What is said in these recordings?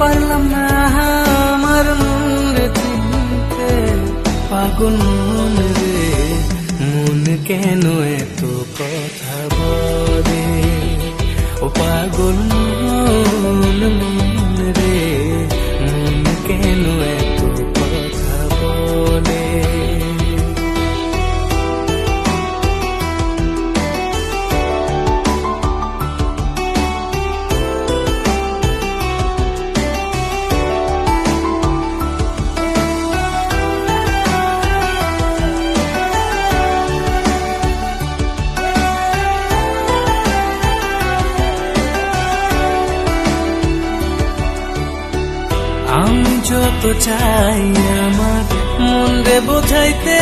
পারলাম না আমার মন চিনতে পাগল মন রে মন কেন এত কথা বলে? ও পাগল মন আমি চাই আমার? মন রে বোঝাইতে,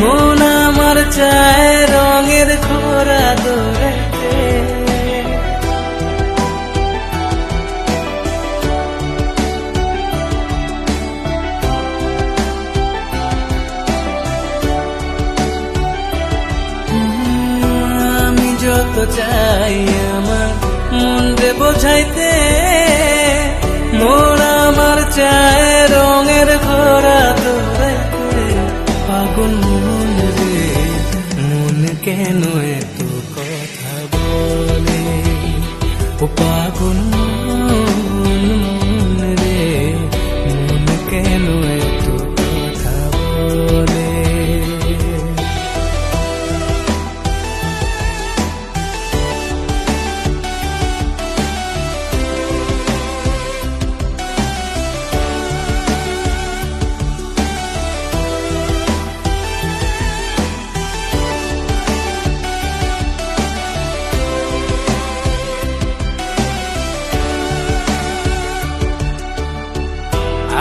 মন আমার চায় রঙের খোরা দৌড়াইতে আমি যত চাই আমার, মন রে বোঝাইতে চায় রঙের ঘোড়া দৌড়াইতে পাগল মন রে মন কেন এত কথা বলে? ও পাগল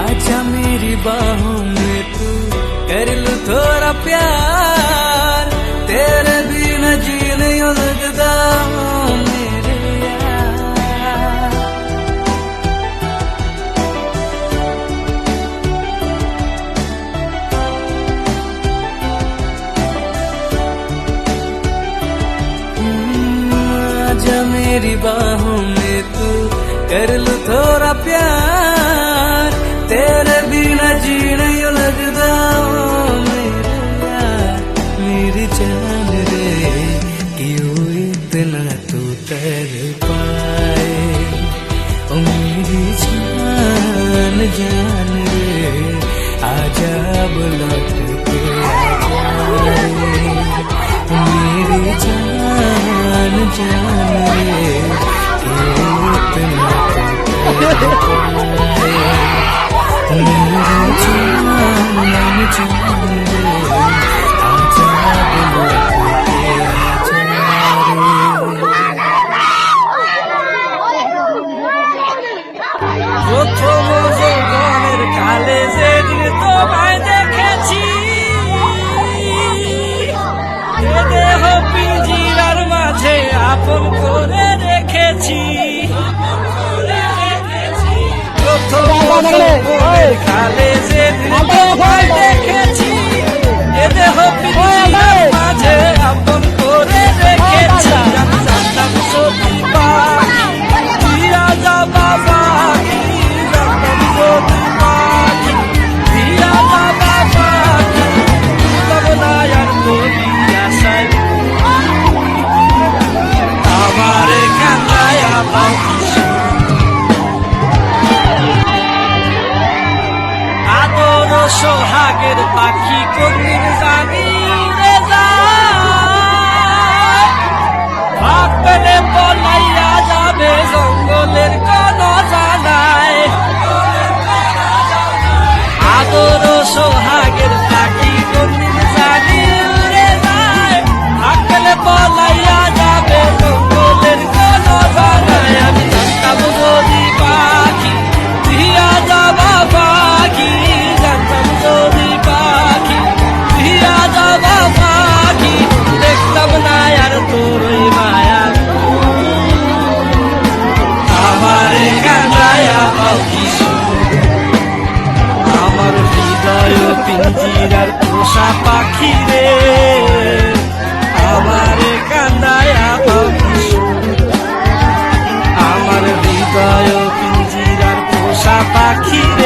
आजा मेरी बाहों में तू कर लो थोड़ा प्यार। तेरे बिना जी नहीं लगता मेरे यार। आजा मेरी बाहों में तू कर लो थोड़ा प्यार। saja belum সোহাগের পাখি কোনদিন জানি রে যায় পলাইয়া kid.